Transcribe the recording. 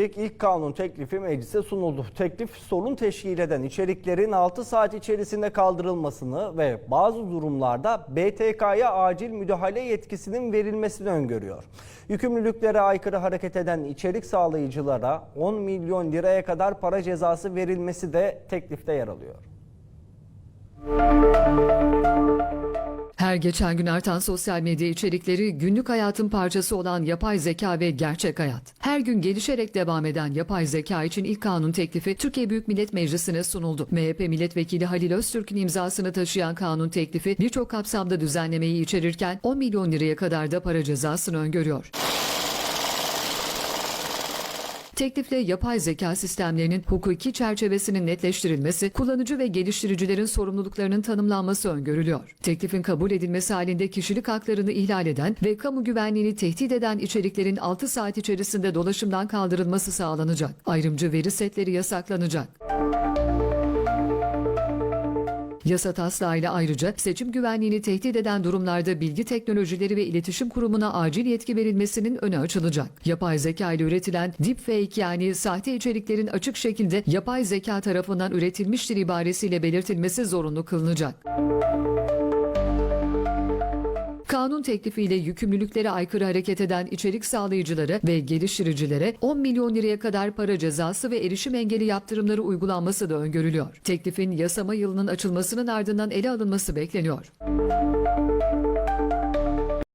İlk, kanun teklifi meclise sunuldu. Teklif sorun teşkil eden içeriklerin 6 saat içerisinde kaldırılmasını ve bazı durumlarda BTK'ya acil müdahale yetkisinin verilmesini öngörüyor. Yükümlülüklere aykırı hareket eden içerik sağlayıcılara 10 milyon liraya kadar para cezası verilmesi de teklifte yer alıyor. Her geçen gün artan sosyal medya içerikleri günlük hayatın parçası olan yapay zeka ve gerçek hayat. Her gün gelişerek devam eden yapay zeka için ilk kanun teklifi Türkiye Büyük Millet Meclisi'ne sunuldu. MHP milletvekili Halil Öztürk'ün imzasını taşıyan kanun teklifi birçok kapsamda düzenlemeyi içerirken 10 milyon liraya kadar da para cezasını öngörüyor. Teklifle yapay zeka sistemlerinin hukuki çerçevesinin netleştirilmesi, kullanıcı ve geliştiricilerin sorumluluklarının tanımlanması öngörülüyor. Teklifin kabul edilmesi halinde kişilik haklarını ihlal eden ve kamu güvenliğini tehdit eden içeriklerin 6 saat içerisinde dolaşımdan kaldırılması sağlanacak. Ayrımcı veri setleri yasaklanacak. Yasa taslağıyla ayrıca seçim güvenliğini tehdit eden durumlarda Bilgi Teknolojileri ve İletişim Kurumu'na acil yetki verilmesinin önü açılacak. Yapay zeka ile üretilen deepfake yani sahte içeriklerin açık şekilde yapay zeka tarafından üretilmiştir ibaresiyle belirtilmesi zorunlu kılınacak. Kanun teklifiyle yükümlülüklere aykırı hareket eden içerik sağlayıcılara ve geliştiricilere 10 milyon liraya kadar para cezası ve erişim engeli yaptırımları uygulanması da öngörülüyor. Teklifin yasama yılının açılmasının ardından ele alınması bekleniyor.